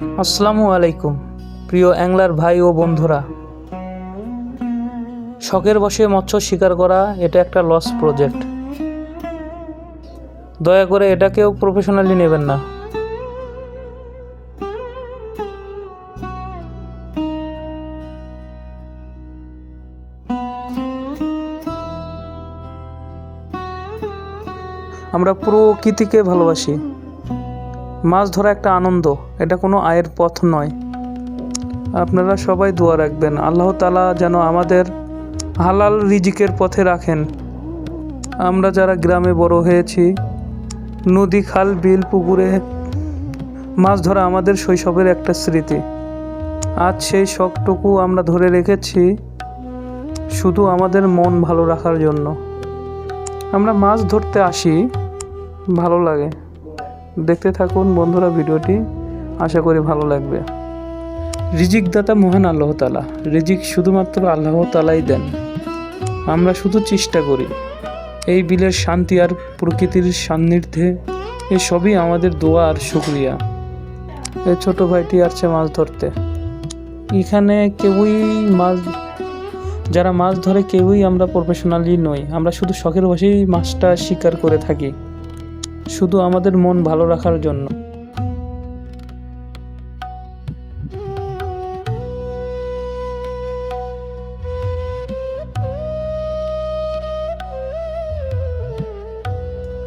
আসসালামু আলাইকুম, প্রিয় অ্যাংলার ভাই ও বন্ধুরা। শখের বসে মৎস্য শিকার করা এটা একটা লস প্রজেক্ট দয়া করে এটাকেও প্রফেশনালি নেবেন না। আমরা প্রকৃতিকে ভালোবাসি। মাছ ধরা একটা আনন্দ, এটা কোনো আয়ের পথ নয়। আপনারা সবাই দোয়া রাখবেন, আল্লাহ তালা যেন আমাদের হালাল রিজিকের পথে রাখেন। আমরা যারা গ্রামে বড় হয়েছি, নদী, খাল, বিল, পুকুরে মাছ ধরা আমাদের শৈশবের একটা স্মৃতি। আজ সেই শখটুকু আমরা ধরে রেখেছি, শুধু আমাদের মন ভালো রাখার জন্য। আমরা মাছ ধরতে আসি, ভালো লাগে। দেখতে থাকুন বন্ধুরা ভিডিওটি। আশা করি ভালো লাগবে। রিজিক দাতা মহান আল্লাহ তালা রিজিক শুধুমাত্র আল্লাহ তালাই দেন। আমরা শুধু চেষ্টা করি। এই বিলের শান্তি আর প্রকৃতির সান্নিধ্যে এ সবই আমাদের দোয়া আর শুক্রিয়া। এই ছোট ভাইটি আসছে মাছ ধরতে। এখানে কেউই মাছ, যারা মাছ ধরে কেউই আমরা প্রফেশনালি নই। আমরা শুধু শখের বসেই মাছটা শিকার করে থাকি। শুধু আমাদের মন ভালো রাখার জন্য।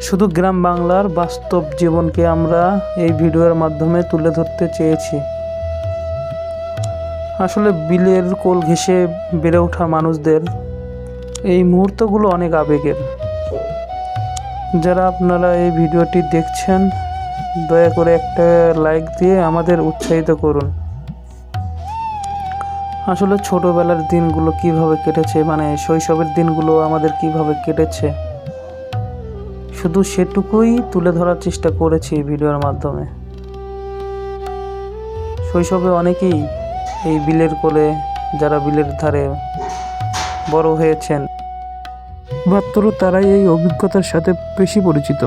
শুধু গ্রাম বাংলার বাস্তব জীবনকে আমরা এই ভিডিওর মাধ্যমে তুলে ধরতে চেয়েছি। আসলে বিলের কোল ঘেঁষে বেড়ে ওঠা মানুষদের এই মুহূর্তগুলো অনেক আবেগের। যারা আপনারা এই ভিডিওটি দেখছেন, দয়া করে একটা লাইক দিয়ে আমাদের উৎসাহিত করুন। আসলে ছোটবেলার দিনগুলো কীভাবে কেটেছে মানে শৈশবের দিনগুলো আমাদের কীভাবে কেটেছে, শুধু সেটুকুই তুলে ধরার চেষ্টা করেছি ভিডিওর মাধ্যমে। শৈশবে অনেকেই এই বিলের কোলে, যারা বিলের ধারে বড় হয়েছেন মাত্র তারাই এই অভিজ্ঞতার সাথে বেশি পরিচিত।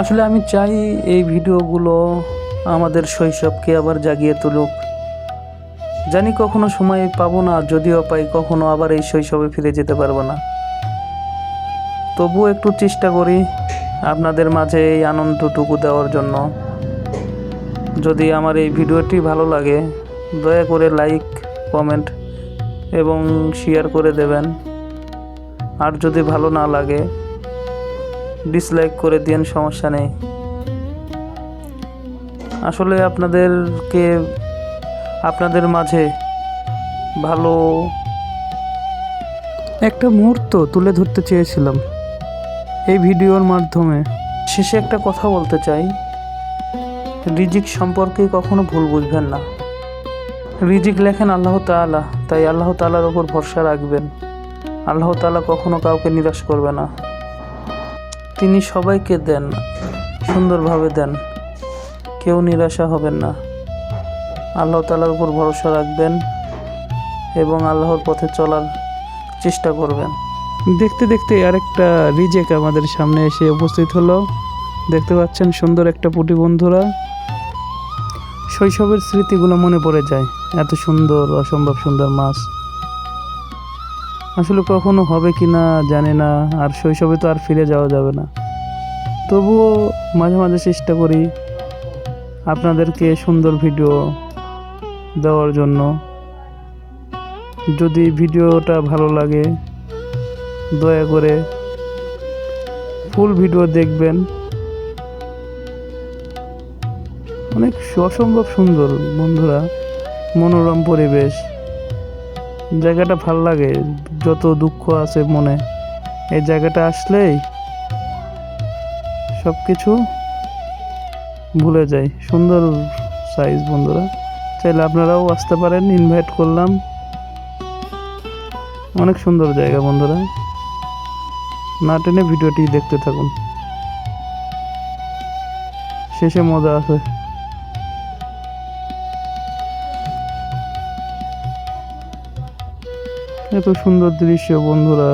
আসলে আমি চাই এই ভিডিওগুলো আমাদের শৈশবকে আবার জাগিয়ে তুলুক। জানি কখনো সময় পাবো না, যদিও পাই কখনো আবার এই শৈশবে ফিরে যেতে পারব না। তবুও একটু চেষ্টা করি আপনাদের মাঝে এই আনন্দটুকু দেওয়ার জন্য। যদি আমার এই ভিডিওটি ভালো লাগে, দয়া করে লাইক, কমেন্ট এবং শেয়ার করে দেবেন। আর যদি ভালো না লাগে ডিসলাইক করে দিন সমস্যা নেই। আসলে আপনাদেরকে, আপনাদের মাঝে ভালো একটা মুহূর্ত তুলে ধরতে চেয়েছিলাম। এই ভিডিওর মাধ্যমে। শেষে একটা কথা বলতে চাই। রিজিক সম্পর্কে কখনো ভুল বুঝবেন না। রিজিক লেখেন আল্লাহ তাআলা, তাই আল্লাহ তালার ওপর ভরসা রাখবেন। আল্লাহ তাআলা কখনো কাউকে নিরাশ করবে না। তিনি সবাইকে দেন, সুন্দরভাবে দেন, কেউ নিরাশা হবেন না। আল্লাহ তালার উপর ভরসা রাখবেন এবং আল্লাহর পথে চলার চেষ্টা করবেন। দেখতে দেখতে আরেকটা রিজেক আমাদের সামনে এসে উপস্থিত হলো। দেখতে পাচ্ছেন সুন্দর একটা পুটি বন্ধুরা। শৈশবের স্মৃতিগুলো মনে পড়ে যায়। এত সুন্দর, অসম্ভব সুন্দর মাছ। আসলে কখনো হবে কি না জানি না, আর শৈশবে তো আর ফিরে যাওয়া যাবে না। তবুও মাঝে মাঝে চেষ্টা করি আপনাদেরকে সুন্দর ভিডিও দেওয়ার জন্য। যদি ভিডিওটা ভালো লাগে, দয়া করে ফুল ভিডিও দেখবেন। অনেক অসম্ভব সুন্দর বন্ধুরা, মনোরম পরিবেশ। জায়গাটা ভালো লাগে, যত দুঃখ আছে মনে। এই জায়গাটা আসলেই সব কিছু ভুলে যায়। সুন্দর সাইজ বন্ধুরা। চাইলে আপনারাও আসতে পারেন ইনভাইট করলাম। অনেক সুন্দর জায়গা বন্ধুরা। না টেনে ভিডিওটি দেখতে থাকুন। শেষে মজা আছে। এত সুন্দর দৃশ্য, বন্ধুরা।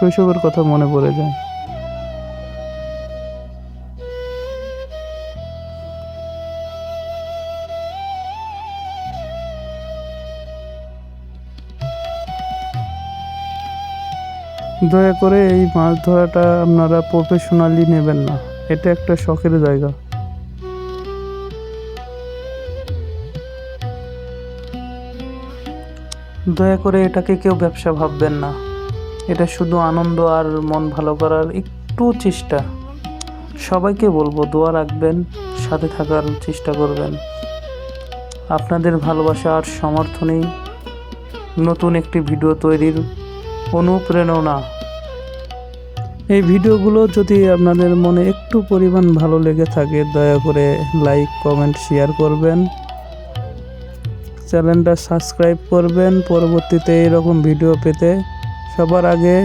শৈশবের কথা মনে পড়ে যায়। দয়া করে এই মাছ ধরাটা আপনারা প্রফেশনালি নেবেন না। এটা একটা শখের জায়গা। দয়া করে এটাকে কেউ ব্যবসা ভাববেন না। এটা শুধু আনন্দ আর মন ভালো করার একটু চেষ্টা। সবাইকে বলব, দোয়া রাখবেন, সাথে থাকার চেষ্টা করবেন। আপনাদের ভালোবাসা আর সমর্থনেই নতুন একটি ভিডিও তৈরির অনুপ্রেরণা। এই ভিডিওগুলো যদি আপনাদের মনে একটু পরিমাণ ভালো লেগে থাকে, দয়া করে লাইক, কমেন্ট, শেয়ার করবেন। চ্যানেলটা সাবস্ক্রাইব করবেন। পরবর্তীতে এরকম ভিডিও পেতে সবার আগে